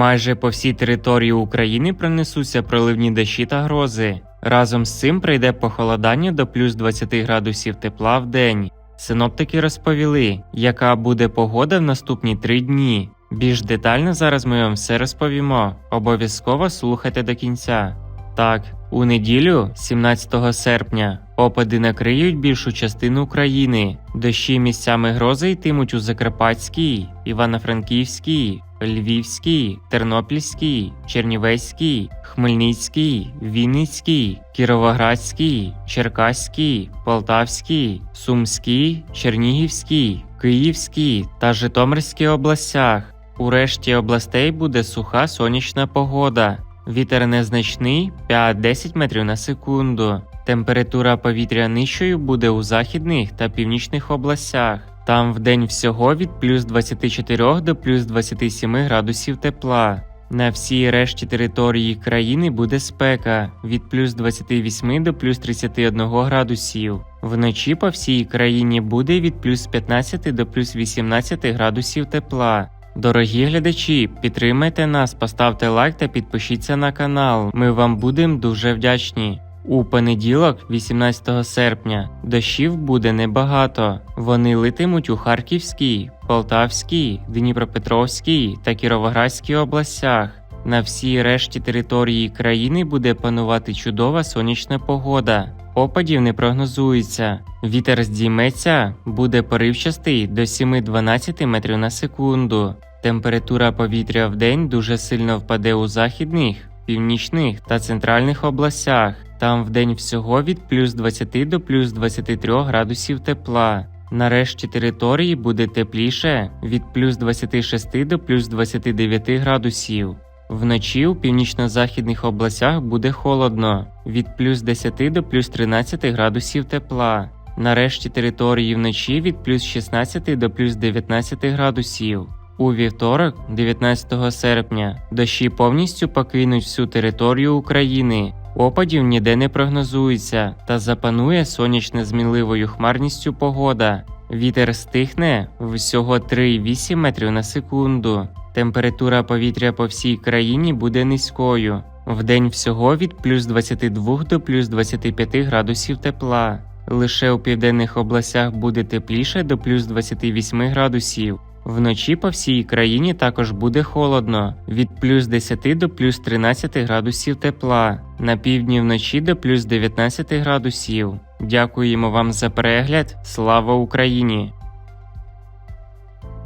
Майже по всій території України пронесуться проливні дощі та грози. Разом з цим прийде похолодання до плюс 20 градусів тепла в день. Синоптики розповіли, яка буде погода в наступні три дні. Більш детально зараз ми вам все розповімо. Обов'язково слухайте до кінця. Так, у неділю, 17 серпня, опади накриють більшу частину України. Дощі місцями грози йтимуть у Закарпатській, Івано-Франківській, Львівській, Тернопільській, Чернівецькій, Хмельницькій, Вінницькій, Кіровоградській, Черкаській, Полтавській, Сумській, Чернігівській, Київській та Житомирській областях. У решті областей буде суха сонячна погода. Вітер незначний 5-10 метрів на секунду. Температура повітря нижчою буде у західних та північних областях. Там вдень всього від плюс 24 до плюс 27 градусів тепла. На всій решті території країни буде спека від плюс 28 до плюс 31 градусів. Вночі по всій країні буде від плюс 15 до плюс 18 градусів тепла. Дорогі глядачі, підтримайте нас, поставте лайк та підпишіться на канал. Ми вам будемо дуже вдячні. У понеділок, 18 серпня, дощів буде небагато. Вони литимуть у Харківській, Полтавській, Дніпропетровській та Кіровоградській областях. На всій решті території країни буде панувати чудова сонячна погода. Опадів не прогнозується. Вітер здійметься, буде поривчастий до 7-12 метрів на секунду. Температура повітря в день дуже сильно впаде у західних, північних та центральних областях. Там вдень всього від плюс 20 до плюс 23 градусів тепла. Нарешті території буде тепліше від плюс 26 до плюс 29 градусів. Вночі у північно-західних областях буде холодно від плюс 10 до плюс 13 градусів тепла. Нарешті території вночі від плюс 16 до плюс 19 градусів. У вівторок, 19 серпня, дощі повністю покинуть всю територію України. Опадів ніде не прогнозується та запанує сонячно змінливою хмарністю погода. Вітер стихне всього 3,8 метрів на секунду. Температура повітря по всій країні буде низькою. Вдень всього від плюс 22 до плюс 25 градусів тепла. Лише у південних областях буде тепліше до плюс 28 градусів. Вночі по всій країні також буде холодно від плюс 10 до плюс 13 градусів тепла, на півдні вночі до плюс 19 градусів. Дякуємо вам за перегляд. Слава Україні!